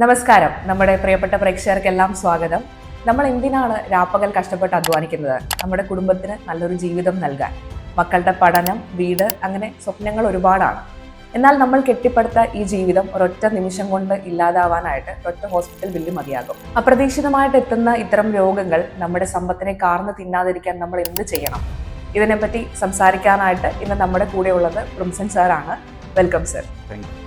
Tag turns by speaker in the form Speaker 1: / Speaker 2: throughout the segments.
Speaker 1: നമസ്കാരം. നമ്മുടെ പ്രിയപ്പെട്ട പ്രേക്ഷകർക്കെല്ലാം സ്വാഗതം. നമ്മൾ എന്തിനാണ് രാപ്പകൽ കഷ്ടപ്പെട്ട് അധ്വാനിക്കുന്നത്? നമ്മുടെ കുടുംബത്തിന് നല്ലൊരു ജീവിതം നൽകാൻ. മക്കളുടെ പഠനം വീട് അങ്ങനെ സ്വപ്നങ്ങൾ ഒരുപാടാണ്. എന്നാൽ നമ്മൾ കെട്ടിപ്പടുത്ത ഈ ജീവിതം ഒരൊറ്റ നിമിഷം കൊണ്ട് ഇല്ലാതാവാനായിട്ട് ഒറ്റ ഹോസ്പിറ്റൽ ബില്ല് മതിയാകും. അപ്രതീക്ഷിതമായിട്ട് എത്തുന്ന ഇത്തരം രോഗങ്ങൾ നമ്മുടെ സമ്പത്തിനെ കാർന്ന് തിന്നാതിരിക്കാൻ നമ്മൾ എന്ത് ചെയ്യണം? ഇതിനെപ്പറ്റി സംസാരിക്കാനായിട്ട് ഇന്ന് നമ്മുടെ കൂടെയുള്ളത് പ്രിൻസൻ സാറാണ്. Welcome sir.
Speaker 2: താങ്ക് യു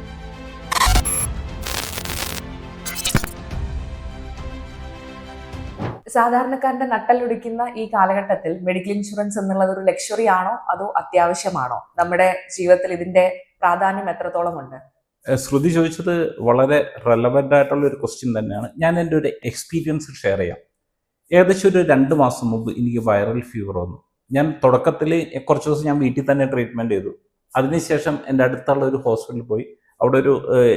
Speaker 1: സാധാരണക്കാരന്റെ നട്ടലൊടിക്കുന്ന ഈ കാലഘട്ടത്തിൽ മെഡിക്കൽ ഇൻഷുറൻസ് എന്നുള്ളത് ഒരു ലക്ഷറി ആണോ? അതോ അത്യാവശ്യമാണോ? നമ്മുടെ ജീവിതത്തിൽ ഇതിന്റെ പ്രാധാന്യം എത്രത്തോളം ഉണ്ട്
Speaker 2: ശ്രുതി ചോദിച്ചത് വളരെ റെലവന്റ് ആയിട്ടുള്ള ഒരു ക്വസ്റ്റ്യൻ തന്നെയാണ്. ഞാൻ എന്റെ ഒരു എക്സ്പീരിയൻസ് ഷെയർ ചെയ്യാം. ഏകദേശം ഒരു രണ്ട് മാസം മുമ്പ് എനിക്ക് വൈറൽ ഫീവർ വന്നു. ഞാൻ തുടക്കത്തിൽ കുറച്ച് ദിവസം ഞാൻ വീട്ടിൽ തന്നെ ട്രീറ്റ്മെന്റ് ചെയ്തു. അതിനുശേഷം എന്റെ അടുത്തുള്ള ഒരു ഹോസ്പിറ്റലിൽ പോയി. അവിടെ ഒരു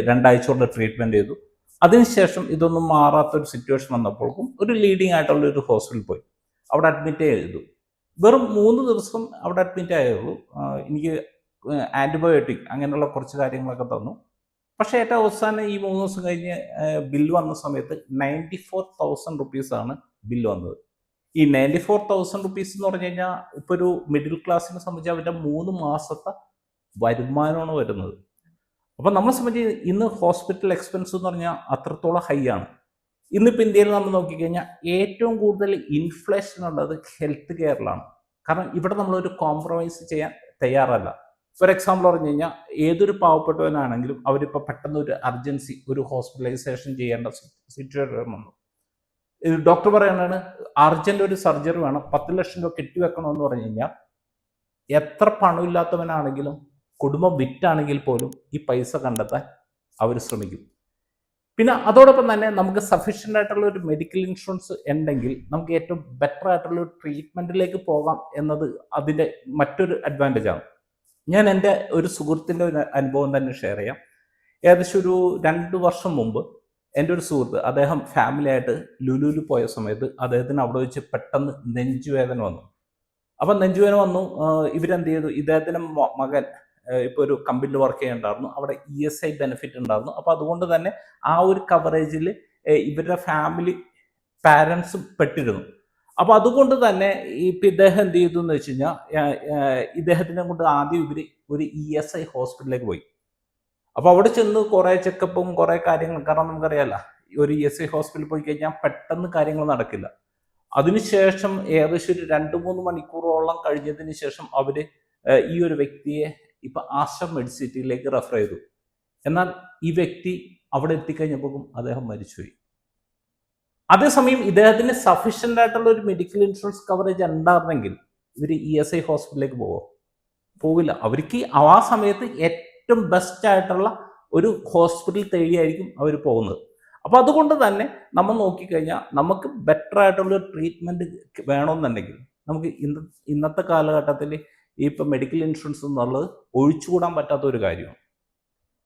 Speaker 2: രണ്ടാഴ്ച കൊണ്ട് ട്രീറ്റ്മെന്റ് ചെയ്തു. അതിനുശേഷം ഇതൊന്നും മാറാത്ത ഒരു സിറ്റുവേഷൻ വന്നപ്പോഴേക്കും ഒരു ലീഡിങ് ആയിട്ടുള്ള ഒരു ഹോസ്പിറ്റലിൽ പോയി. അവിടെ അഡ്മിറ്റ് ചെയ്തു. വെറും മൂന്ന് ദിവസം അവിടെ അഡ്മിറ്റ് ആയുള്ളൂ. എനിക്ക് ആന്റിബയോട്ടിക് അങ്ങനെയുള്ള കുറച്ച് കാര്യങ്ങളൊക്കെ തന്നു. പക്ഷേ ഏറ്റവും അവസാനം ഈ മൂന്ന് ദിവസം കഴിഞ്ഞ് ബില്ല് വന്ന സമയത്ത് നയന്റി ഫോർ തൗസൻഡ് റുപ്പീസാണ് ബില്ല് വന്നത്. ഈ നയന്റി ഫോർ തൗസൻഡ് റുപ്പീസ് എന്ന് പറഞ്ഞു കഴിഞ്ഞാൽ ഇപ്പോൾ ഒരു മിഡിൽ ക്ലാസ്സിനെ സംബന്ധിച്ച് അവരുടെ മൂന്ന് മാസത്തെ വരുമാനമാണ് വരുന്നത്. അപ്പം നമ്മളെ സംബന്ധിച്ച് ഇന്ന് ഹോസ്പിറ്റൽ എക്സ്പെൻസ് എന്ന് പറഞ്ഞാൽ അത്രത്തോളം ഹൈ ആണ്. ഇന്നിപ്പോൾ ഇന്ത്യയിൽ നമ്മൾ നോക്കിക്കഴിഞ്ഞാൽ ഏറ്റവും കൂടുതൽ ഇൻഫ്ലേഷൻ ഉള്ളത് ഹെൽത്ത് കെയറിലാണ് കാരണം ഇവിടെ നമ്മളൊരു കോംപ്രമൈസ് ചെയ്യാൻ തയ്യാറല്ല. ഫോർ എക്സാമ്പിൾ പറഞ്ഞു കഴിഞ്ഞാൽ ഏതൊരു പാവപ്പെട്ടവനാണെങ്കിലും അവരിപ്പോൾ പെട്ടെന്ന് ഒരു അർജൻസി ഒരു ഹോസ്പിറ്റലൈസേഷൻ ചെയ്യേണ്ട സിറ്റുവേഷൻ വന്നു ഡോക്ടർ പറയുന്നതാണ് അർജന്റ് ഒരു സർജറി വേണം പത്ത് ലക്ഷം രൂപ കെട്ടിവെക്കണമെന്ന് പറഞ്ഞു കഴിഞ്ഞാൽ എത്ര പണമില്ലാത്തവനാണെങ്കിലും കുടുംബം വിറ്റാണെങ്കിൽ പോലും ഈ പൈസ കണ്ടെത്താൻ അവർ ശ്രമിക്കും. പിന്നെ അതോടൊപ്പം തന്നെ നമുക്ക് സഫീഷ്യന്റ് ആയിട്ടുള്ള ഒരു മെഡിക്കൽ ഇൻഷുറൻസ് ഉണ്ടെങ്കിൽ നമുക്ക് ഏറ്റവും ബെറ്റർ ആയിട്ടുള്ള ഒരു ട്രീറ്റ്മെന്റിലേക്ക് പോകാം എന്നത് അതിന്റെ മറ്റൊരു അഡ്വാന്റേജ് ആണ്. ഞാൻ എന്റെ ഒരു സുഹൃത്തിന്റെ ഒരു അനുഭവം തന്നെ ഷെയർ ചെയ്യാം. ഏകദേശം ഒരു രണ്ട് വർഷം മുമ്പ് എന്റെ ഒരു സുഹൃത്ത് അദ്ദേഹം ഫാമിലി ആയിട്ട് ലുലുലു പോയ സമയത്ത് അദ്ദേഹത്തിന് അവിടെ വെച്ച് പെട്ടെന്ന് നെഞ്ചുവേദന വന്നു. അപ്പം നെഞ്ചുവേദന വന്നു ഇവരെന്ത് ചെയ്തു? ഇദ്ദേഹത്തിന്റെ മകൻ ഇപ്പോൾ ഒരു കമ്പനിയിൽ വർക്ക് ചെയ്യുന്നുണ്ടായിരുന്നു അവിടെ ഇ എസ് ഐ ബെനിഫിറ്റ് ഉണ്ടായിരുന്നു. അപ്പോൾ അതുകൊണ്ട് തന്നെ ആ ഒരു കവറേജിൽ ഇവരുടെ ഫാമിലി പാരൻസും പെട്ടിരുന്നു. അപ്പോൾ അതുകൊണ്ട് തന്നെ ഇപ്പം ഇദ്ദേഹം എന്ത് ചെയ്തു എന്ന് വെച്ച് കഴിഞ്ഞാൽ ഇദ്ദേഹത്തിനെ കൊണ്ട് ആദ്യം ഇവർ ഒരു ഇ എസ് ഐ ഹോസ്പിറ്റലിലേക്ക് പോയി. അപ്പോൾ അവിടെ ചെന്ന് കുറേ ചെക്കപ്പും കുറേ കാര്യങ്ങൾ കാരണം നമുക്കറിയാലോ ഒരു ഇ എസ് ഐ ഹോസ്പിറ്റലിൽ പോയി കഴിഞ്ഞാൽ പെട്ടെന്ന് കാര്യങ്ങൾ നടക്കില്ല. അതിനുശേഷം ഏകദേശം ഒരു രണ്ട് മൂന്ന് മണിക്കൂറോളം കഴിഞ്ഞതിന് ശേഷം അവർ ഈ ഒരു വ്യക്തിയെ ഇപ്പൊ ആശ്രം മെഡിസിറ്റിയിലേക്ക് റെഫർ ചെയ്തു. എന്നാൽ ഈ വ്യക്തി അവിടെ എത്തിക്കഴിഞ്ഞപ്പോഴും അദ്ദേഹം മരിച്ചുപോയി. അതേസമയം ഇദ്ദേഹത്തിന് സഫീഷ്യന്റ് ആയിട്ടുള്ള ഒരു മെഡിക്കൽ ഇൻഷുറൻസ് കവറേജ് ഉണ്ടായിരുന്നെങ്കിൽ ഇവർ ഇ എസ് ഐ ഹോസ്പിറ്റലിലേക്ക് പോവോ? പോകില്ല അവർക്ക് ആ സമയത്ത് ഏറ്റവും ബെസ്റ്റ് ആയിട്ടുള്ള ഒരു ഹോസ്പിറ്റൽ തേടിയായിരിക്കും അവർ പോകുന്നത്. അപ്പോൾ അതുകൊണ്ട് തന്നെ നമ്മൾ നോക്കിക്കഴിഞ്ഞാൽ നമുക്ക് ബെറ്റർ ആയിട്ടുള്ള ട്രീറ്റ്മെന്റ് വേണമെന്നുണ്ടെങ്കിൽ നമുക്ക് ഇന്ന ഇന്നത്തെ കാലഘട്ടത്തിൽ ഈ ഇപ്പം മെഡിക്കൽ ഇൻഷുറൻസ് എന്നുള്ളത് ഒഴിച്ചുകൂടാൻ പറ്റാത്ത ഒരു കാര്യമാണ്.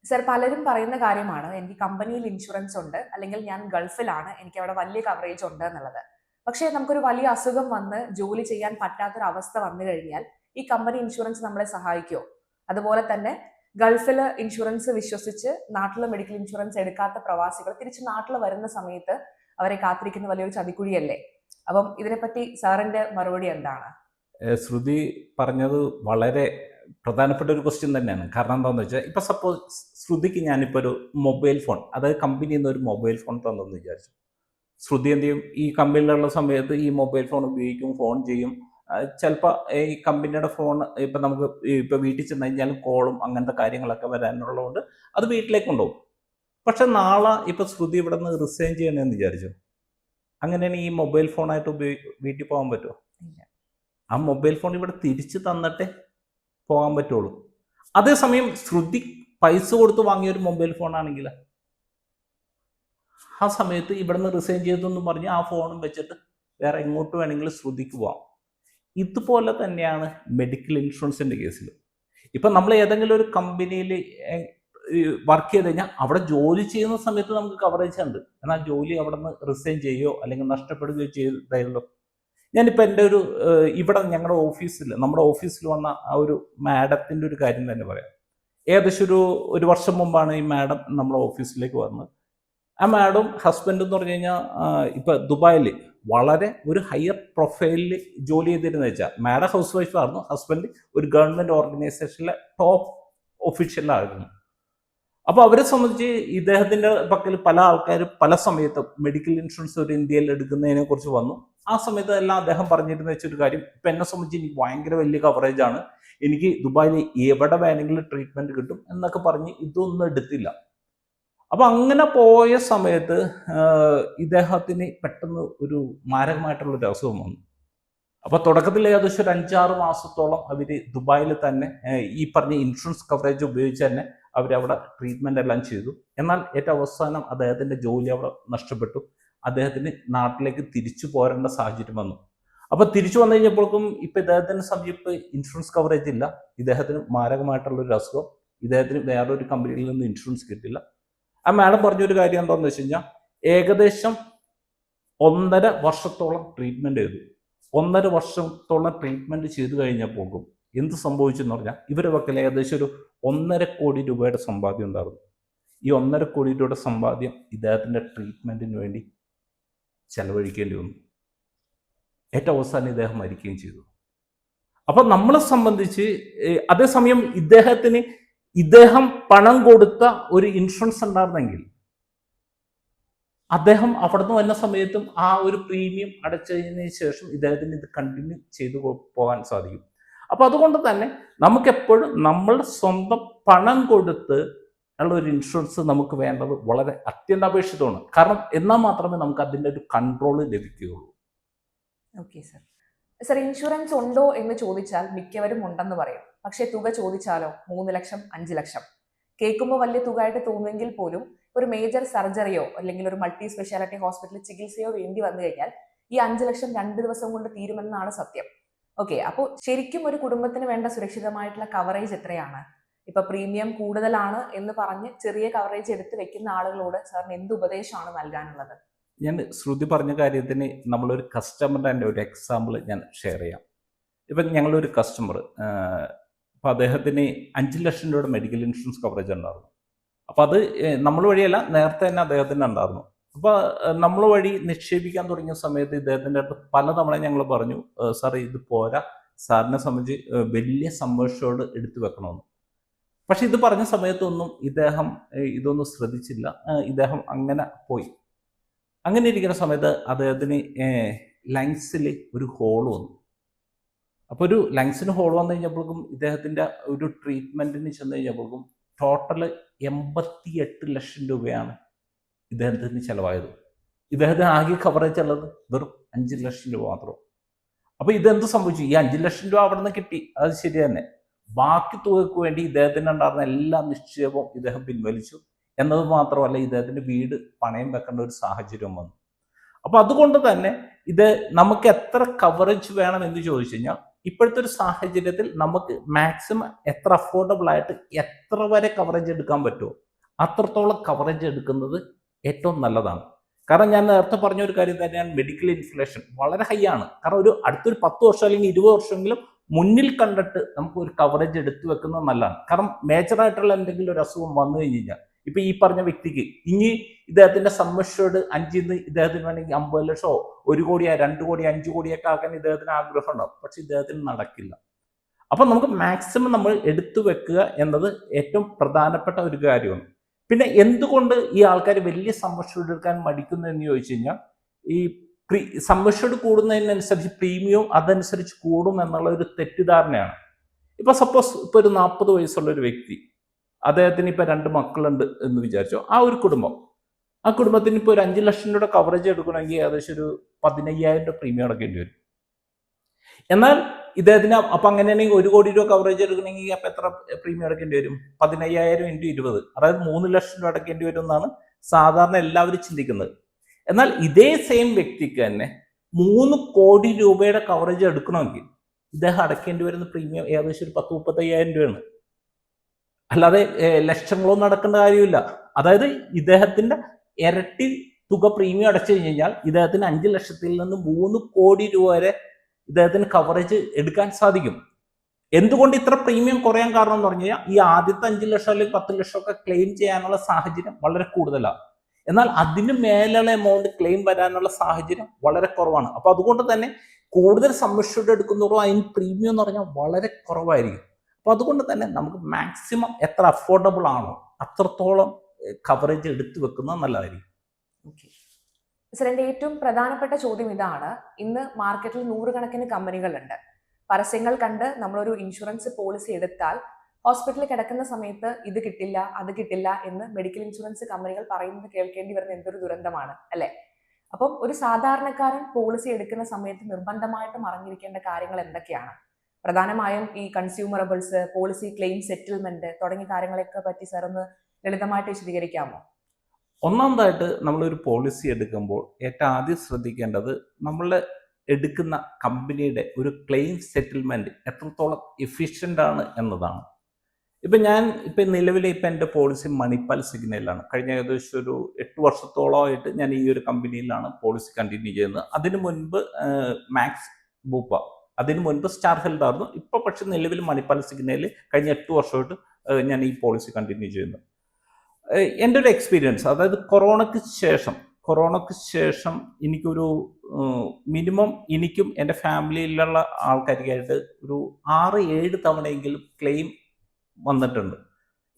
Speaker 1: സർ പലരും പറയുന്ന കാര്യമാണ് എനിക്ക് കമ്പനിയിൽ ഇൻഷുറൻസ് ഉണ്ട് അല്ലെങ്കിൽ ഞാൻ ഗൾഫിലാണ് എനിക്ക് അവിടെ വലിയ കവറേജ് ഉണ്ട് എന്നുള്ളത്. പക്ഷേ നമുക്കൊരു വലിയ അസുഖം വന്ന് ജോലി ചെയ്യാൻ പറ്റാത്തൊരു അവസ്ഥ വന്നു കഴിഞ്ഞാൽ ഈ കമ്പനി ഇൻഷുറൻസ് നമ്മളെ സഹായിക്കുമോ അതുപോലെ തന്നെ ഗൾഫിൽ ഇൻഷുറൻസ് വിശ്വസിച്ച് നാട്ടിലെ മെഡിക്കൽ ഇൻഷുറൻസ് എടുക്കാത്ത പ്രവാസികൾ തിരിച്ച് നാട്ടിൽ വരുന്ന സമയത്ത് അവരെ കാത്തിരിക്കുന്ന വലിയൊരു ചതിക്കുഴിയല്ലേ? അപ്പം ഇതിനെപ്പറ്റി സാറിന്റെ മറുപടി എന്താണ്?
Speaker 2: ശ്രുതി പറഞ്ഞത് വളരെ പ്രധാനപ്പെട്ട ഒരു ക്വസ്റ്റ്യൻ തന്നെയാണ്. കാരണം എന്താണെന്ന് വെച്ചാൽ ഇപ്പം സപ്പോസ് ശ്രുതിക്ക് ഞാനിപ്പോൾ ഒരു മൊബൈൽ ഫോൺ അതായത് കമ്പനിയിൽ നിന്ന് ഒരു മൊബൈൽ ഫോൺ തന്നെന്ന് വിചാരിച്ചു. ശ്രുതി എന്ത് ചെയ്യും? ഈ കമ്പനിയിലുള്ള സമയത്ത് ഈ മൊബൈൽ ഫോൺ ഉപയോഗിക്കും ഫോൺ ചെയ്യും. ചിലപ്പോൾ ഈ കമ്പനിയുടെ ഫോൺ ഇപ്പം നമുക്ക് ഇപ്പം വീട്ടിൽ ചെന്ന് കഴിഞ്ഞാലും കോളും അങ്ങനത്തെ കാര്യങ്ങളൊക്കെ വരാനുള്ളതുകൊണ്ട് അത് വീട്ടിലേക്ക് കൊണ്ടുപോകും. പക്ഷെ നാളെ ഇപ്പം ശ്രുതി ഇവിടെ നിന്ന് റിസൈൻ ചെയ്യണമെന്ന് വിചാരിച്ചു? അങ്ങനെയാണ് ഈ മൊബൈൽ ഫോണായിട്ട് ഉപയോഗി വീട്ടിൽ പോകാൻ പറ്റുമോ. ആ മൊബൈൽ ഫോൺ ഇവിടെ തിരിച്ചു തന്നിട്ടേ പോകാൻ പറ്റുള്ളൂ. അതേസമയം ശ്രുതി പൈസ കൊടുത്ത് വാങ്ങിയ ഒരു മൊബൈൽ ഫോൺ ആണെങ്കിൽ ആ സമയത്ത് ഇവിടുന്ന് റിസൈൻ ചെയ്തെന്നും പറഞ്ഞ് ആ ഫോണും വെച്ചിട്ട് വേറെ എങ്ങോട്ട് വേണമെങ്കിലും ശ്രുതിക്ക് പോവാം. ഇതുപോലെ തന്നെയാണ് മെഡിക്കൽ ഇൻഷുറൻസിന്റെ കേസിൽ ഇപ്പം നമ്മൾ ഏതെങ്കിലും ഒരു കമ്പനിയിൽ വർക്ക് ചെയ്ത് കഴിഞ്ഞാൽ അവിടെ ജോലി ചെയ്യുന്ന സമയത്ത് നമുക്ക് കവറേജ് ഉണ്ട്. എന്നാൽ ജോലി അവിടെ നിന്ന് റിസൈൻ ചെയ്യുകയോ അല്ലെങ്കിൽ നഷ്ടപ്പെടുകയോ ചെയ്തല്ലോ ഞാനിപ്പോൾ എന്റെ ഒരു ഇവിടെ ഞങ്ങളുടെ ഓഫീസിൽ നമ്മുടെ ഓഫീസിൽ വന്ന ആ ഒരു മാഡത്തിന്റെ ഒരു കാര്യം തന്നെ പറയാം. ഏകദേശം ഒരു ഒരു വർഷം മുമ്പാണ് ഈ മാഡം നമ്മുടെ ഓഫീസിലേക്ക് വന്നത്. ആ മാഡം ഹസ്ബൻഡ് എന്ന് പറഞ്ഞു കഴിഞ്ഞാൽ ഇപ്പൊ ദുബായിൽ വളരെ ഒരു ഹയർ പ്രൊഫൈലിൽ ജോലി ചെയ്തിരുന്ന വെച്ചാൽ മാഡം ഹൗസ് വൈഫ് ആയിരുന്നു ഹസ്ബൻഡ് ഒരു ഗവൺമെന്റ് ഓർഗനൈസേഷനിലെ ടോപ്പ് ഒഫീഷ്യലായിരുന്നു. അപ്പൊ അവരെ സംബന്ധിച്ച് ഇദ്ദേഹത്തിന്റെ പക്കൽ പല ആൾക്കാർ പല സമയത്തും മെഡിക്കൽ ഇൻഷുറൻസ് ഒരു ഇന്ത്യയിൽ എടുക്കുന്നതിനെ കുറിച്ച് വന്നു. ആ സമയത്ത് എല്ലാം അദ്ദേഹം പറഞ്ഞിരുന്ന വെച്ചൊരു കാര്യം ഇപ്പൊ എന്നെ സംബന്ധിച്ച് എനിക്ക് ഭയങ്കര വലിയ കവറേജ് ആണ്. എനിക്ക് ദുബായിൽ എവിടെ വേണമെങ്കിലും ട്രീറ്റ്മെന്റ് കിട്ടും എന്നൊക്കെ പറഞ്ഞ് ഇതൊന്നും എടുത്തില്ല. അപ്പൊ അങ്ങനെ പോയ സമയത്ത് ഇദ്ദേഹത്തിന് പെട്ടെന്ന് ഒരു മാരകമായിട്ടുള്ള ഒരു അസുഖം വന്നു. അപ്പൊ തുടക്കത്തിൽ ഏകദേശം ഒരു അഞ്ചാറ് മാസത്തോളം അവർ ദുബായിൽ തന്നെ ഈ പറഞ്ഞ ഇൻഷുറൻസ് കവറേജ് ഉപയോഗിച്ച് തന്നെ അവരവിടെ ട്രീറ്റ്മെന്റ് എല്ലാം ചെയ്തു. എന്നാൽ ഏറ്റവും അവസാനം അദ്ദേഹത്തിന്റെ ജോലി അവിടെ നഷ്ടപ്പെട്ടു. അദ്ദേഹത്തിന് നാട്ടിലേക്ക് തിരിച്ചു പോരേണ്ട സാഹചര്യം വന്നു. അപ്പോൾ തിരിച്ചു വന്നു കഴിഞ്ഞപ്പോഴേക്കും ഇപ്പം ഇദ്ദേഹത്തിന് സമീപത്ത് ഇൻഷുറൻസ് കവറേജ് ഇല്ല. ഇദ്ദേഹത്തിന് മാരകമായിട്ടുള്ള ഒരു അസുഖം. ഇദ്ദേഹത്തിന് വേറൊരു കമ്പനിയിൽ നിന്ന് ഇൻഷുറൻസ് കിട്ടില്ല. ആ മാഡം പറഞ്ഞൊരു കാര്യം എന്താണെന്ന് വെച്ച് കഴിഞ്ഞാൽ ഏകദേശം ഒന്നര വർഷത്തോളം ട്രീറ്റ്മെന്റ് ചെയ്തു. ഒന്നര വർഷത്തോളം ട്രീറ്റ്മെന്റ് ചെയ്തു കഴിഞ്ഞപ്പോഴും എന്ത് സംഭവിച്ചു എന്ന് പറഞ്ഞാൽ ഇവരുടെ പക്കൽ ഏകദേശം ഒരു ഒന്നര കോടി രൂപയുടെ സമ്പാദ്യം ഉണ്ടായിരുന്നു. ഈ ഒന്നര കോടി രൂപയുടെ സമ്പാദ്യം ഇദ്ദേഹത്തിന്റെ ട്രീറ്റ്മെന്റിന് വേണ്ടി ചെലവഴിക്കേണ്ടി വന്നു. ഏറ്റവും അവസാനം ഇദ്ദേഹം മരിക്കുകയും ചെയ്തു. അപ്പം നമ്മളെ സംബന്ധിച്ച് അതേസമയം ഇദ്ദേഹത്തിന് ഇദ്ദേഹം പണം കൊടുത്ത ഒരു ഇൻഷുറൻസ് ഉണ്ടായിരുന്നെങ്കിൽ അദ്ദേഹം അവിടുന്ന് വന്ന സമയത്തും ആ ഒരു പ്രീമിയം അടച്ചതിന് ശേഷം ഇദ്ദേഹത്തിന് ഇത് കണ്ടിന്യൂ ചെയ്തു പോകാൻ സാധിക്കും. അപ്പൊ അതുകൊണ്ട് തന്നെ നമുക്ക് എപ്പോഴും നമ്മളുടെ സ്വന്തം പണം കൊടുത്ത് ഉള്ള ഒരു ഇൻഷുറൻസ് നമുക്ക് വേണ്ടത് വളരെ അത്യന്താപേക്ഷിതമാണ്. കാരണം എന്നാൽ മാത്രമേ നമുക്ക് അതിന്റെ ഒരു കൺട്രോൾ ലഭിക്കുകയുള്ളൂ.
Speaker 1: ഓക്കെ സർ സർ ഇൻഷുറൻസ് ഉണ്ടോ എന്ന് ചോദിച്ചാൽ മിക്കവരും ഉണ്ടെന്ന് പറയും. പക്ഷേ തുക ചോദിച്ചാലോ? മൂന്ന് ലക്ഷം അഞ്ച് ലക്ഷം. കേൾക്കുമ്പോൾ വലിയ തുക ആയിട്ട് തോന്നുമെങ്കിൽ പോലും ഒരു മേജർ സർജറിയോ അല്ലെങ്കിൽ ഒരു മൾട്ടി സ്പെഷ്യാലിറ്റി ഹോസ്പിറ്റലിൽ ചികിത്സയോ വേണ്ടി വന്നു കഴിഞ്ഞാൽ ഈ അഞ്ച് ലക്ഷം രണ്ട് ദിവസം കൊണ്ട് തീരുമെന്നാണ് സത്യം. ഓക്കെ അപ്പോൾ ശരിക്കും ഒരു കുടുംബത്തിന് വേണ്ട സുരക്ഷിതമായിട്ടുള്ള കവറേജ് എത്രയാണ്? ഇപ്പൊ പ്രീമിയം കൂടുതലാണ് എന്ന് പറഞ്ഞ് ചെറിയ കവറേജ് എടുത്ത് വെക്കുന്ന ആളുകളോട് സാറിന് എന്ത് ഉപദേശമാണ് നൽകാനുള്ളത്?
Speaker 2: ഞാൻ ശ്രുതി പറഞ്ഞ കാര്യത്തിന് നമ്മളൊരു കസ്റ്റമറിന്റെ ഒരു എക്സാമ്പിൾ ഞാൻ ഷെയർ ചെയ്യാം. ഇപ്പം ഞങ്ങളൊരു കസ്റ്റമർ അപ്പം അദ്ദേഹത്തിന് അഞ്ച് ലക്ഷം രൂപയുടെ മെഡിക്കൽ ഇൻഷുറൻസ് കവറേജ് ഉണ്ടായിരുന്നു. അപ്പോൾ അത് നമ്മൾ വഴിയല്ല നേരത്തെ തന്നെ അദ്ദേഹത്തിന് ഉണ്ടായിരുന്നു. അപ്പോൾ നമ്മൾ വഴി നിക്ഷേപിക്കാൻ തുടങ്ങിയ സമയത്ത് ഇദ്ദേഹത്തിന്റെ അടുത്ത് പലതവണ ഞങ്ങൾ പറഞ്ഞു "ഏഹ്, സാർ ഇത് പോരാ. സാറിനെ സംബന്ധിച്ച് വലിയ സംഭവിച്ചോട് എടുത്തു വെക്കണമെന്ന് പക്ഷെ ഇത് പറഞ്ഞ സമയത്തൊന്നും ഇദ്ദേഹം ഇതൊന്നും ശ്രദ്ധിച്ചില്ല. ഇദ്ദേഹം അങ്ങനെ പോയി. അങ്ങനെ ഇരിക്കുന്ന സമയത്ത് അദ്ദേഹത്തിന് ലങ്സിൽ ഒരു ഹോൾ വന്നു. അപ്പോൾ ഒരു ലങ്സിന് ഹോൾ വന്നു കഴിഞ്ഞപ്പോഴേക്കും ഇദ്ദേഹത്തിന്റെ ഒരു ട്രീറ്റ്മെന്റിന് ചെന്ന് കഴിഞ്ഞപ്പോഴേക്കും ടോട്ടൽ എൺപത്തി എട്ട് ലക്ഷം രൂപയാണ് ഇദ്ദേഹത്തിന് ചിലവായത്. ഇദ്ദേഹത്തിന് ആകെ കവറേജ് ഉള്ളത് വെറും അഞ്ച് ലക്ഷം രൂപ മാത്രം. അപ്പോൾ ഇതെന്ത് സംഭവിച്ചു? ഈ അഞ്ച് ലക്ഷം രൂപ അവിടെ നിന്ന് കിട്ടി. അത് ശരി തന്നെ. ബാക്കി തുകയ്ക്ക് വേണ്ടി ഇദ്ദേഹത്തിന് ഉണ്ടായിരുന്ന എല്ലാ നിക്ഷേപവും ഇദ്ദേഹം പിൻവലിച്ചു എന്നത് മാത്രമല്ല ഇദ്ദേഹത്തിന്റെ വീട് പണയം വെക്കേണ്ട ഒരു സാഹചര്യം വന്നു. അപ്പോൾ അതുകൊണ്ട് തന്നെ ഇത് നമുക്ക് എത്ര കവറേജ് വേണം എന്ന് ചോദിച്ചു കഴിഞ്ഞാൽ ഇപ്പോഴത്തെ ഒരു സാഹചര്യത്തിൽ നമുക്ക് മാക്സിമം എത്ര അഫോർഡബിൾ ആയിട്ട് എത്ര വരെ കവറേജ് എടുക്കാൻ പറ്റുമോ? അത്രത്തോളം കവറേജ് എടുക്കുന്നത് ഏറ്റവും നല്ലതാണ്. കാരണം ഞാൻ നേരത്തെ പറഞ്ഞ ഒരു കാര്യം തന്നെയാണ് മെഡിക്കൽ ഇൻഫ്ലേഷൻ വളരെ ഹൈ ആണ്. കാരണം ഒരു അടുത്തൊരു പത്ത് വർഷം അല്ലെങ്കിൽ ഇരുപത് വർഷമെങ്കിലും മുന്നിൽ കണ്ടിട്ട് നമുക്ക് ഒരു കവറേജ് എടുത്തു വെക്കുന്നത് നല്ലതാണ്. കാരണം മേജറായിട്ടുള്ള എന്തെങ്കിലും ഒരു അസുഖം വന്നു കഴിഞ്ഞ് കഴിഞ്ഞാൽ ഇപ്പൊ ഈ പറഞ്ഞ വ്യക്തിക്ക് ഇനി ഇദ്ദേഹത്തിന്റെ സമ്മർഷോട് അഞ്ചിന്ന് ഇദ്ദേഹത്തിന് വേണമെങ്കിൽ അമ്പത് ലക്ഷമോ ഒരു കോടിയോ രണ്ട് കോടി അഞ്ചു കോടിയൊക്കെ ആക്കാൻ ഇദ്ദേഹത്തിന് ആഗ്രഹം ഉണ്ടാവും. പക്ഷെ ഇദ്ദേഹത്തിന് നടക്കില്ല. അപ്പൊ നമുക്ക് മാക്സിമം നമ്മൾ എടുത്തു വെക്കുക എന്നത് ഏറ്റവും പ്രധാനപ്പെട്ട ഒരു കാര്യമാണ്. പിന്നെ എന്തുകൊണ്ട് ഈ ആൾക്കാർ വലിയ സംരക്ഷണം എടുക്കാൻ മടിക്കുന്നു എന്ന് ചോദിച്ചു കഴിഞ്ഞാൽ ഈ പ്രീ സംരക്ഷണം കൂടുന്നതിനനുസരിച്ച് പ്രീമിയം അതനുസരിച്ച് കൂടും എന്നുള്ള ഒരു തെറ്റിദ്ധാരണയാണ്. ഇപ്പൊ സപ്പോസ് ഇപ്പൊ ഒരു നാൽപ്പത് വയസ്സുള്ള ഒരു വ്യക്തി അദ്ദേഹത്തിന് ഇപ്പൊ രണ്ട് മക്കളുണ്ട് എന്ന് വിചാരിച്ചു ആ ഒരു കുടുംബം. ആ കുടുംബത്തിന് ഇപ്പൊ ഒരു അഞ്ച് ലക്ഷം രൂപയുടെ കവറേജ് എടുക്കണമെങ്കിൽ ഏകദേശം ഒരു പതിനയ്യായിരം രൂപ പ്രീമിയം അടക്കേണ്ടി വരും. എന്നാൽ ഇദ്ദേഹത്തിന് അപ്പം അങ്ങനെയാണെങ്കിൽ ഒരു കോടി രൂപ കവറേജ് എടുക്കണമെങ്കിൽ അപ്പം എത്ര പ്രീമിയം അടക്കേണ്ടി വരും? പതിനയ്യായിരം ഇന്റു ഇരുപത്. അതായത് മൂന്ന് ലക്ഷം രൂപ അടക്കേണ്ടി വരും എന്നാണ് സാധാരണ എല്ലാവരും ചിന്തിക്കുന്നത്. എന്നാൽ ഇതേ സെയിം വ്യക്തിക്ക് തന്നെ മൂന്ന് കോടി രൂപയുടെ കവറേജ് എടുക്കണമെങ്കിൽ ഇദ്ദേഹം അടക്കേണ്ടി വരുന്ന പ്രീമിയം ഏകദേശം ഒരു പത്ത് മുപ്പത്തയ്യായിരം രൂപയാണ്. അല്ലാതെ ലക്ഷങ്ങളൊന്നും അടക്കേണ്ട കാര്യമില്ല. അതായത് ഇദ്ദേഹത്തിന്റെ ഇരട്ടി തുക പ്രീമിയം അടച്ചു കഴിഞ്ഞ് കഴിഞ്ഞാൽ ഇദ്ദേഹത്തിന് അഞ്ച് ലക്ഷത്തിൽ നിന്ന് മൂന്ന് കോടി രൂപ വരെ ഇദ്ദേഹത്തിന് കവറേജ് എടുക്കാൻ സാധിക്കും. എന്തുകൊണ്ട് ഇത്ര പ്രീമിയം കുറയാൻ കാരണം എന്ന് പറഞ്ഞു കഴിഞ്ഞാൽ ഈ ആദ്യത്തെ അഞ്ച് ലക്ഷം അല്ലെങ്കിൽ പത്ത് ലക്ഷം ഒക്കെ ക്ലെയിം ചെയ്യാനുള്ള സാഹചര്യം വളരെ കൂടുതലാണ്. എന്നാൽ അതിന് മേലുള്ള എമൗണ്ട് ക്ലെയിം വരാനുള്ള സാഹചര്യം വളരെ കുറവാണ്. അപ്പൊ അതുകൊണ്ട് തന്നെ കൂടുതൽ സംരക്ഷണം എടുക്കുന്നതോറും അതിന് പ്രീമിയം എന്ന് പറഞ്ഞാൽ വളരെ കുറവായിരിക്കും. അപ്പൊ അതുകൊണ്ട് തന്നെ നമുക്ക് മാക്സിമം എത്ര അഫോർഡബിൾ ആണോ അത്രത്തോളം കവറേജ് എടുത്തു വെക്കുന്നത് നല്ലതായിരിക്കും.
Speaker 1: ഓക്കെ സർ എന്റെ ഏറ്റവും പ്രധാനപ്പെട്ട ചോദ്യം ഇതാണ്. ഇന്ന് മാർക്കറ്റിൽ നൂറുകണക്കിന് കമ്പനികളുണ്ട്. പരസ്യങ്ങൾ കണ്ട് നമ്മളൊരു ഇൻഷുറൻസ് പോളിസി എടുത്താൽ ഹോസ്പിറ്റലിൽ കിടക്കുന്ന സമയത്ത് ഇത് കിട്ടില്ല അത് കിട്ടില്ല എന്ന് മെഡിക്കൽ ഇൻഷുറൻസ് കമ്പനികൾ പറയുന്നത് കേൾക്കേണ്ടി വരുന്ന എന്തൊരു ദുരന്തമാണ് അല്ലേ? അപ്പം ഒരു സാധാരണക്കാരൻ പോളിസി എടുക്കുന്ന സമയത്ത് നിർബന്ധമായിട്ടും അറിഞ്ഞിരിക്കേണ്ട കാര്യങ്ങൾ എന്തൊക്കെയാണ്? പ്രധാനമായും ഈ കൺസ്യൂമറബിൾസ് പോളിസി ക്ലെയിം സെറ്റിൽമെന്റ് തുടങ്ങിയ കാര്യങ്ങളെയൊക്കെ പറ്റി സാർ ഒന്ന് ലളിതമായിട്ട് വിശദീകരിക്കാമോ?
Speaker 2: ഒന്നാമതായിട്ട് നമ്മളൊരു പോളിസി എടുക്കുമ്പോൾ ഏറ്റവും ആദ്യം ശ്രദ്ധിക്കേണ്ടത് നമ്മൾ എടുക്കുന്ന കമ്പനിയുടെ ഒരു ക്ലെയിം സെറ്റിൽമെന്റ് എത്രത്തോളം എഫിഷ്യന്റ് ആണ് എന്നതാണ്. ഇപ്പം ഞാൻ ഇപ്പം നിലവിലെ ഇപ്പം എന്റെ പോളിസി മണിപ്പാൽ സിഗ്നലാണ് കഴിഞ്ഞ ഏകദേശം ഒരു എട്ട് വർഷത്തോളമായിട്ട് ഞാൻ ഈ ഒരു കമ്പനിയിലാണ് പോളിസി കണ്ടിന്യൂ ചെയ്യുന്നത്. അതിനു മുൻപ് മാക്സ് ബൂപ്പ അതിനു മുൻപ് സ്റ്റാർ ഹെൽത്ത് ആയിരുന്നു. ഇപ്പോൾ പക്ഷെ നിലവിൽ മണിപ്പാൽ സിഗ്നലിൽ കഴിഞ്ഞ എട്ട് വർഷമായിട്ട് ഞാൻ ഈ പോളിസി കണ്ടിന്യൂ ചെയ്യുന്നു. ഏഹ്, എന്റെ ഒരു എക്സ്പീരിയൻസ് അതായത് കൊറോണയ്ക്ക് ശേഷം കൊറോണയ്ക്ക് ശേഷം എനിക്കൊരു മിനിമം എനിക്കും എന്റെ ഫാമിലിയിലുള്ള ആൾക്കാർക്കായിട്ട് ഒരു ആറ് ഏഴ് തവണയെങ്കിലും ക്ലെയിം വന്നിട്ടുണ്ട്.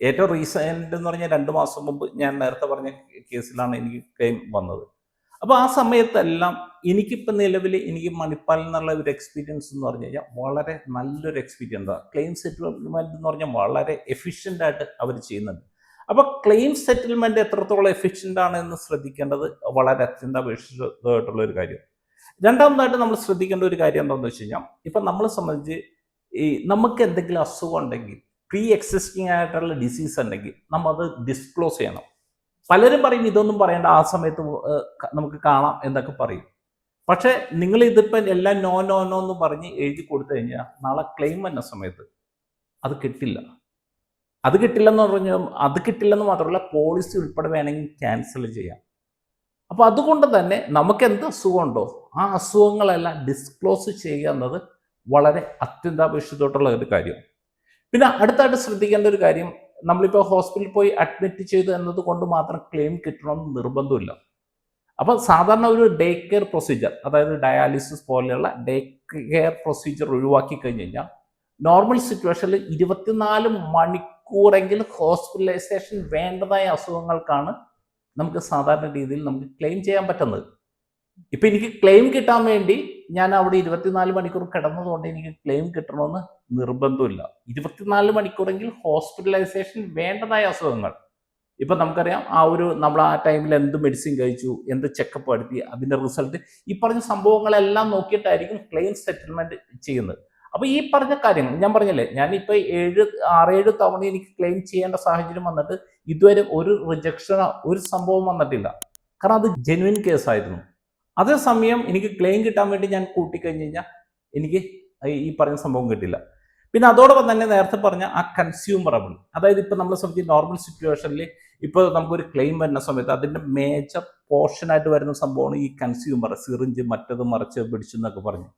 Speaker 2: ഏറ്റവും റീസെന്റ് എന്ന് പറഞ്ഞാൽ രണ്ട് മാസം മുമ്പ് ഞാൻ നേരത്തെ പറഞ്ഞ കേസിലാണ് എനിക്ക് ക്ലെയിം വന്നത്. അപ്പോൾ ആ സമയത്തെല്ലാം എനിക്കിപ്പോൾ നിലവിൽ എനിക്ക് മണിപ്പാൽ എന്നുള്ള ഒരു എക്സ്പീരിയൻസ് എന്ന് പറഞ്ഞു കഴിഞ്ഞാൽ വളരെ നല്ലൊരു എക്സ്പീരിയൻസാണ് ക്ലെയിം സെറ്റിൽമെന്റ് എന്ന് പറഞ്ഞാൽ വളരെ എഫിഷ്യന്റ് ആയിട്ട് അവർ ചെയ്യുന്നുണ്ട്. അപ്പോൾ ക്ലെയിം സെറ്റിൽമെന്റ് എത്രത്തോളം എഫിഷ്യന്റ് ആണ് എന്ന് ശ്രദ്ധിക്കേണ്ടത് വളരെ അത്യന്താപേക്ഷിതമായിട്ടുള്ള ഒരു കാര്യം. രണ്ടാമതായിട്ട് നമ്മൾ ശ്രദ്ധിക്കേണ്ട ഒരു കാര്യം എന്താണെന്ന് വെച്ച് കഴിഞ്ഞാൽ ഇപ്പം നമ്മളെ സംബന്ധിച്ച് ഈ നമുക്ക് എന്തെങ്കിലും അസുഖം ഉണ്ടെങ്കിൽ പ്രീ എക്സിസ്റ്റിംഗ് ആയിട്ടുള്ള ഡിസീസ് ഉണ്ടെങ്കിൽ നമ്മൾ അത് ഡിസ്ക്ലോസ് ചെയ്യണം. പലരും പറയും ഇതൊന്നും പറയേണ്ട ആ സമയത്ത് നമുക്ക് കാണാം എന്നൊക്കെ പറയും. പക്ഷേ നിങ്ങൾ ഇതിപ്പം എല്ലാം നോ നോ നോ എന്ന് പറഞ്ഞ് എഴുതി കൊടുത്തു കഴിഞ്ഞാൽ നാളെ ക്ലെയിം വന്ന സമയത്ത് അത് കിട്ടില്ല. അത് കിട്ടില്ലെന്ന് പറഞ്ഞു അത് കിട്ടില്ലെന്ന് മാത്രമല്ല പോളിസി ഉൾപ്പെടെ വേണമെങ്കിൽ ക്യാൻസൽ ചെയ്യാം. അപ്പോൾ അതുകൊണ്ട് തന്നെ നമുക്ക് എന്ത് അസുഖമുണ്ടോ? ആ അസുഖങ്ങളെല്ലാം ഡിസ്ക്ലോസ് ചെയ്യുക എന്നത് വളരെ അത്യന്താപേക്ഷിതമായിട്ടുള്ള ഒരു കാര്യം. പിന്നെ അടുത്തായിട്ട് ശ്രദ്ധിക്കേണ്ട ഒരു കാര്യം നമ്മളിപ്പോൾ ഹോസ്പിറ്റലിൽ പോയി അഡ്മിറ്റ് ചെയ്തു എന്നത് കൊണ്ട് മാത്രം ക്ലെയിം കിട്ടണമെന്ന് നിർബന്ധമില്ല. അപ്പോൾ സാധാരണ ഒരു ഡേ കെയർ പ്രൊസീജിയർ അതായത് ഡയാലിസിസ് പോലെയുള്ള ഡേ കെയർ പ്രൊസീജിയർ ഒഴിവാക്കി കഴിഞ്ഞ് കഴിഞ്ഞാൽ നോർമൽ സിറ്റുവേഷനിൽ ഇരുപത്തിനാല് മണിക്കൂറെങ്കിലും ഹോസ്പിറ്റലൈസേഷൻ വേണ്ടതായ അസുഖങ്ങൾക്കാണ് നമുക്ക് സാധാരണ രീതിയിൽ നമുക്ക് ക്ലെയിം ചെയ്യാൻ പറ്റുന്നത്. ഇപ്പം എനിക്ക് ക്ലെയിം കിട്ടാൻ വേണ്ടി ഞാൻ അവിടെ ഇരുപത്തിനാല് മണിക്കൂർ കിടന്നതുകൊണ്ട് എനിക്ക് ക്ലെയിം കിട്ടണമെന്ന് നിർബന്ധമില്ല. ഇരുപത്തിനാല് മണിക്കൂറെങ്കിൽ ഹോസ്പിറ്റലൈസേഷൻ വേണ്ടതായ അസുഖങ്ങൾ. ഇപ്പം നമുക്കറിയാം ആ ഒരു നമ്മൾ ആ ടൈമിൽ എന്ത് മെഡിസിൻ കഴിച്ചു എന്ത് ചെക്കപ്പ് നടത്തി അതിന്റെ റിസൾട്ട് ഈ പറഞ്ഞ സംഭവങ്ങളെല്ലാം നോക്കിയിട്ടായിരിക്കും ക്ലെയിം സെറ്റിൽമെന്റ് ചെയ്യുന്നത്. അപ്പോൾ ഈ പറഞ്ഞ കാര്യങ്ങൾ ഞാൻ പറഞ്ഞല്ലേ പറഞ്ഞില്ലേ ഇപ്പൊ ഏഴ് ആറേഴ് തവണ എനിക്ക് ക്ലെയിം ചെയ്യേണ്ട സാഹചര്യം വന്നിട്ട് ഇതുവരെ ഒരു റിജക്ഷനോ ഒരു സംഭവം വന്നിട്ടില്ല. കാരണം അത് ജെന്വിൻ കേസായിരുന്നു അതേസമയം എനിക്ക് ക്ലെയിം കിട്ടാൻ വേണ്ടി ഞാൻ കൂട്ടിക്കഴിഞ്ഞ് കഴിഞ്ഞാൽ എനിക്ക് ഈ പറഞ്ഞ സംഭവം കിട്ടില്ല. പിന്നെ അതോടൊപ്പം തന്നെ നേരത്തെ പറഞ്ഞ ആ കൺസ്യൂമറബിൾ അതായത് ഇപ്പം നമ്മളെ സംബന്ധിച്ച് നോർമൽ സിറ്റുവേഷനിൽ ഇപ്പോൾ നമുക്കൊരു ക്ലെയിം വരുന്ന സമയത്ത് അതിന്റെ മേജർ പോർഷനായിട്ട് വരുന്ന സംഭവമാണ് ഈ കൺസ്യൂമർ സിറിഞ്ച് മറ്റത് മറിച്ച് പിടിച്ചു എന്നൊക്കെ പറഞ്ഞു.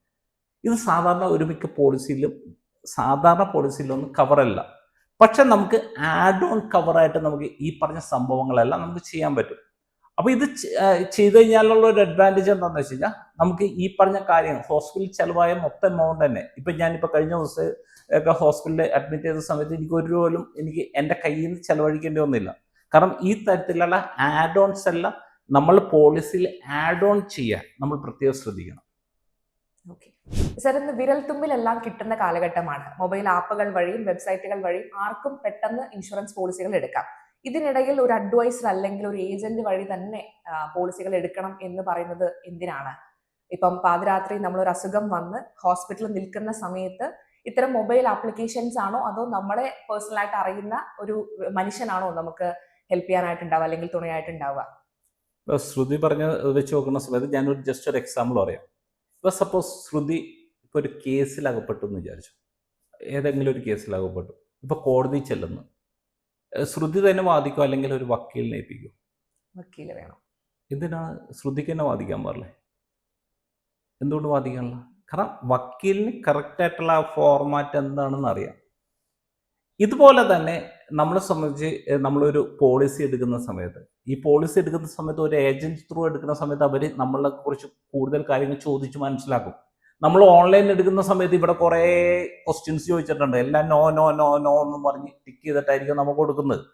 Speaker 2: ഇത് സാധാരണ ഒരു മിക്ക പോളിസിയിലും സാധാരണ പോളിസിയിലൊന്നും കവറല്ല പക്ഷെ നമുക്ക് ആഡ് ഓൺ കവറായിട്ട് നമുക്ക് ഈ പറഞ്ഞ സംഭവങ്ങളെല്ലാം നമുക്ക് ചെയ്യാൻ പറ്റും. അപ്പോൾ ഇത് ചെയ്ത് കഴിഞ്ഞാലുള്ള ഒരു അഡ്വാന്റേജ് എന്താണെന്ന് വെച്ച് കഴിഞ്ഞാൽ നമുക്ക് ഈ പറഞ്ഞ കാര്യം ഹോസ്പിറ്റലിൽ ചെലവായ മൊത്തം എമൗണ്ട് തന്നെ. ഇപ്പം ഞാനിപ്പോൾ കഴിഞ്ഞ ദിവസം ഒക്കെ ഹോസ്പിറ്റലിൽ അഡ്മിറ്റ് ചെയ്ത സമയത്ത് എനിക്ക് ഒരു പോലും എനിക്ക് എന്റെ കയ്യിൽ നിന്ന് ചെലവഴിക്കേണ്ടി വന്നില്ല. കാരണം ഈ തരത്തിലുള്ള ആഡ് ഓൺസ് എല്ലാം നമ്മൾ പോളിസിയിൽ ആഡ് ഓൺ ചെയ്യാൻ നമ്മൾ പ്രത്യേകം ശ്രദ്ധിക്കണം.
Speaker 1: ഓക്കെ സർ ഇന്ന് വിരൽത്തുമ്പിലെല്ലാം കിട്ടുന്ന കാലഘട്ടമാണ്. മൊബൈൽ ആപ്പുകൾ വഴിയും വെബ്സൈറ്റുകൾ വഴിയും ആർക്കും പെട്ടെന്ന് ഇൻഷുറൻസ് പോളിസികൾ എടുക്കാം. ഇതിനിടയിൽ ഒരു അഡ്വൈസർ അല്ലെങ്കിൽ ഒരു ഏജന്റ് വഴി തന്നെ പോളിസികൾ എടുക്കണം എന്ന് പറയുന്നത് എന്തിനാണ്? ഇപ്പം പാതിരാത്രി നമ്മളൊരു അസുഖം വന്ന് ഹോസ്പിറ്റലിൽ നിൽക്കുന്ന സമയത്ത് ഇത്തരം മൊബൈൽ ആപ്ലിക്കേഷൻസ് ആണോ അതോ നമ്മളെ പേഴ്സണലായിട്ട് അറിയുന്ന ഒരു മനുഷ്യനാണോ നമുക്ക് ഹെൽപ്പ് ചെയ്യാനായിട്ടുണ്ടാവുക അല്ലെങ്കിൽ തുണയായിട്ടുണ്ടാവുക?
Speaker 2: ശ്രുതി പറഞ്ഞ വെച്ച് നോക്കുന്ന സമയത്ത് ഞാനൊരു ജസ്റ്റ് ഒരു എക്സാമ്പിൾ പറയാം. ഇപ്പോൾ സപ്പോസ് ശ്രുതി ഇപ്പൊ ഒരു കേസിൽ അകപ്പെട്ടു എന്ന് വിചാരിച്ചു. ഏതെങ്കിലും ഒരു കേസിൽ അകപ്പെട്ടു ഇപ്പോൾ കോടതി ചെല്ലുന്നു. ശ്രുതി തന്നെ വാദിക്കോ? അല്ലെങ്കിൽ ഒരു വക്കീലിനെ ഏൽപ്പിക്കോ?
Speaker 1: വക്കീൽ വേണം.
Speaker 2: എന്തിനാണ് ശ്രുതിക്ക് തന്നെ വാദിക്കാൻ പാടില്ലേ? എന്തുകൊണ്ട് വാദിക്കാനുള്ള? കാരണം വക്കീലിന് കറക്റ്റായിട്ടുള്ള ആ ഫോർമാറ്റ് എന്താണെന്ന് അറിയാം. ഇതുപോലെ തന്നെ നമ്മളെ സംബന്ധിച്ച് നമ്മളൊരു പോളിസി എടുക്കുന്ന സമയത്ത്. ഈ പോളിസി എടുക്കുന്ന സമയത്ത് ഒരു ഏജൻസി ത്രൂ എടുക്കുന്ന സമയത്ത് അവർ നമ്മളെ കുറിച്ച് കൂടുതൽ കാര്യങ്ങൾ ചോദിച്ച് മനസ്സിലാക്കും. നമ്മൾ ഓൺലൈൻ എടുക്കുന്ന സമയത്ത് ഇവിടെ കുറേ ക്വസ്റ്റ്യൻസ് ചോദിച്ചിട്ടുണ്ട്. എല്ലാം നോ നോ നോ നോ എന്ന് പറഞ്ഞ് ടിക്ക് ചെയ്തിട്ടായിരിക്കും നമുക്ക് കൊടുക്കുന്നത്.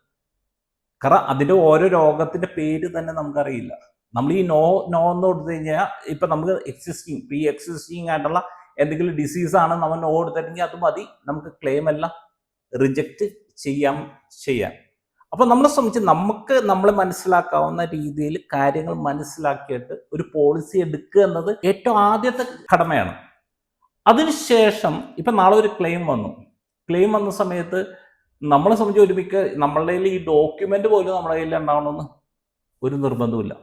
Speaker 2: കാരണം അതിന്റെ ഓരോ രോഗത്തിന്റെ പേര് തന്നെ നമുക്കറിയില്ല. നമ്മൾ ഈ നോ നോ എന്ന് കൊടുത്തു കഴിഞ്ഞാൽ ഇപ്പൊ നമുക്ക് എക്സിസ്റ്റിങ് പ്രീ എക്സിസ്റ്റിങ് ആയിട്ടുള്ള എന്തെങ്കിലും ഡിസീസാണ് നമ്മൾ നോ കൊടുത്തിട്ടുണ്ടെങ്കിൽ അത് മതി. നമുക്ക് ക്ലെയിം എല്ലാം റിജക്റ്റ് ചെയ്യാം ചെയ്യാൻ അപ്പൊ നമ്മളെ സംബന്ധിച്ച് നമുക്ക് നമ്മളെ മനസ്സിലാക്കാവുന്ന രീതിയിൽ കാര്യങ്ങൾ മനസ്സിലാക്കിയിട്ട് ഒരു പോളിസി എടുക്കുക എന്നത് ഏറ്റവും ആദ്യത്തെ കടമയാണ്. അതിനുശേഷം ഇപ്പൊ നാളെ ഒരു ക്ലെയിം വന്നു. ക്ലെയിം വന്ന സമയത്ത് നമ്മളെ സംബന്ധിച്ച് ഒരു മിക്ക നമ്മളുടെ കയ്യിൽ ഈ ഡോക്യുമെന്റ് പോലും നമ്മുടെ കയ്യിൽ ഉണ്ടാവണമെന്ന് ഒരു നിർബന്ധമില്ല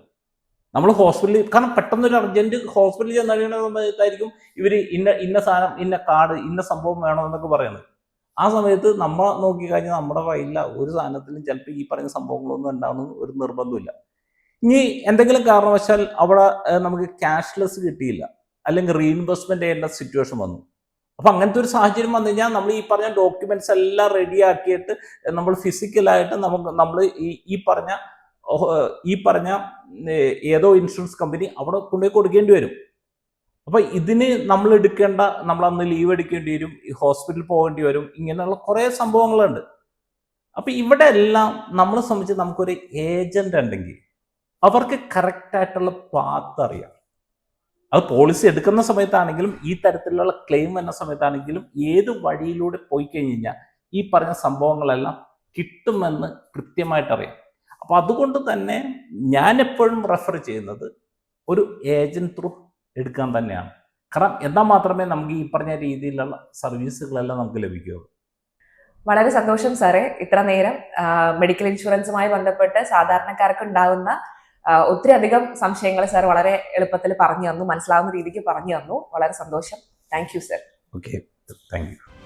Speaker 2: നമ്മൾ ഹോസ്പിറ്റലിൽ കാരണം പെട്ടെന്ന് ഒരു അർജന്റ് ഹോസ്പിറ്റലിൽ ചെന്ന് കഴിയുന്ന സമയത്തായിരിക്കും ഇവർ ഇന്ന ഇന്ന സാധനം ഇന്ന കാർഡ് ഇന്ന സംഭവം വേണമെന്നൊക്കെ പറയുന്നത്. ആ സമയത്ത് നമ്മൾ നോക്കിക്കഴിഞ്ഞാൽ നമ്മുടെ കയ്യില ഒരു സാധനത്തിലും ചിലപ്പോൾ ഈ പറയുന്ന സംഭവങ്ങളൊന്നും ഉണ്ടാവണമെന്ന് ഒരു നിർബന്ധമില്ല ഇനി എന്തെങ്കിലും കാരണവശാൽ അവിടെ നമുക്ക് ക്യാഷ്ലെസ് കിട്ടിയില്ല. അല്ലെങ്കിൽ റീഇൻവെസ്റ്റ്മെന്റ് ചെയ്യേണ്ട സിറ്റുവേഷൻ വന്നു. അപ്പൊ അങ്ങനത്തെ ഒരു സാഹചര്യം വന്നു കഴിഞ്ഞാൽ നമ്മൾ ഈ പറഞ്ഞ ഡോക്യുമെന്റ്സ് എല്ലാം റെഡി ആക്കിയിട്ട് നമ്മൾ ഫിസിക്കലായിട്ട് നമുക്ക് നമ്മൾ ഈ ഈ പറഞ്ഞ ഈ പറഞ്ഞ ഏതോ ഇൻഷുറൻസ് കമ്പനി അവിടെ കൊണ്ടുപോയി കൊടുക്കേണ്ടി വരും. അപ്പൊ ഇതിന് നമ്മൾ എടുക്കേണ്ട നമ്മൾ അന്ന് ലീവ് എടുക്കേണ്ടി വരും ഹോസ്പിറ്റലിൽ പോകേണ്ടി വരും ഇങ്ങനെയുള്ള കുറെ സംഭവങ്ങളുണ്ട്. അപ്പൊ ഇവിടെ എല്ലാം നമ്മളെ സംബന്ധിച്ച് നമുക്കൊരു ഏജന്റ് ഉണ്ടെങ്കിൽ അവർക്ക് കറക്റ്റ് ആയിട്ടുള്ള പാത്ത് അറിയാം. അത് പോളിസി എടുക്കുന്ന സമയത്താണെങ്കിലും ഈ തരത്തിലുള്ള ക്ലെയിം വരുന്ന സമയത്താണെങ്കിലും ഏത് വഴിയിലൂടെ പോയി കഴിഞ്ഞ് കഴിഞ്ഞാൽ ഈ പറഞ്ഞ സംഭവങ്ങളെല്ലാം കിട്ടുമെന്ന് കൃത്യമായിട്ട് അറിയാം. അപ്പൊ അതുകൊണ്ട് തന്നെ ഞാൻ എപ്പോഴും റെഫർ ചെയ്യുന്നത് ഒരു ഏജന്റ് ത്രൂ എടുക്കാൻ തന്നെയാണ് കാരണം എന്നാൽ മാത്രമേ നമുക്ക് ഈ പറഞ്ഞ രീതിയിലുള്ള സർവീസുകളെല്ലാം നമുക്ക് ലഭിക്കുകയുള്ളൂ
Speaker 1: വളരെ സന്തോഷം സാറേ. ഇത്ര നേരം മെഡിക്കൽ ഇൻഷുറൻസുമായി ബന്ധപ്പെട്ട് സാധാരണക്കാർക്ക് ഉണ്ടാകുന്ന ഒത്തിരി അധികം സംശയങ്ങൾ സാർ വളരെ എളുപ്പത്തിൽ പറഞ്ഞു തന്നു മനസ്സിലാവുന്ന രീതിക്ക് പറഞ്ഞു തന്നു. വളരെ സന്തോഷം. Thank you sir.
Speaker 2: Okay thank you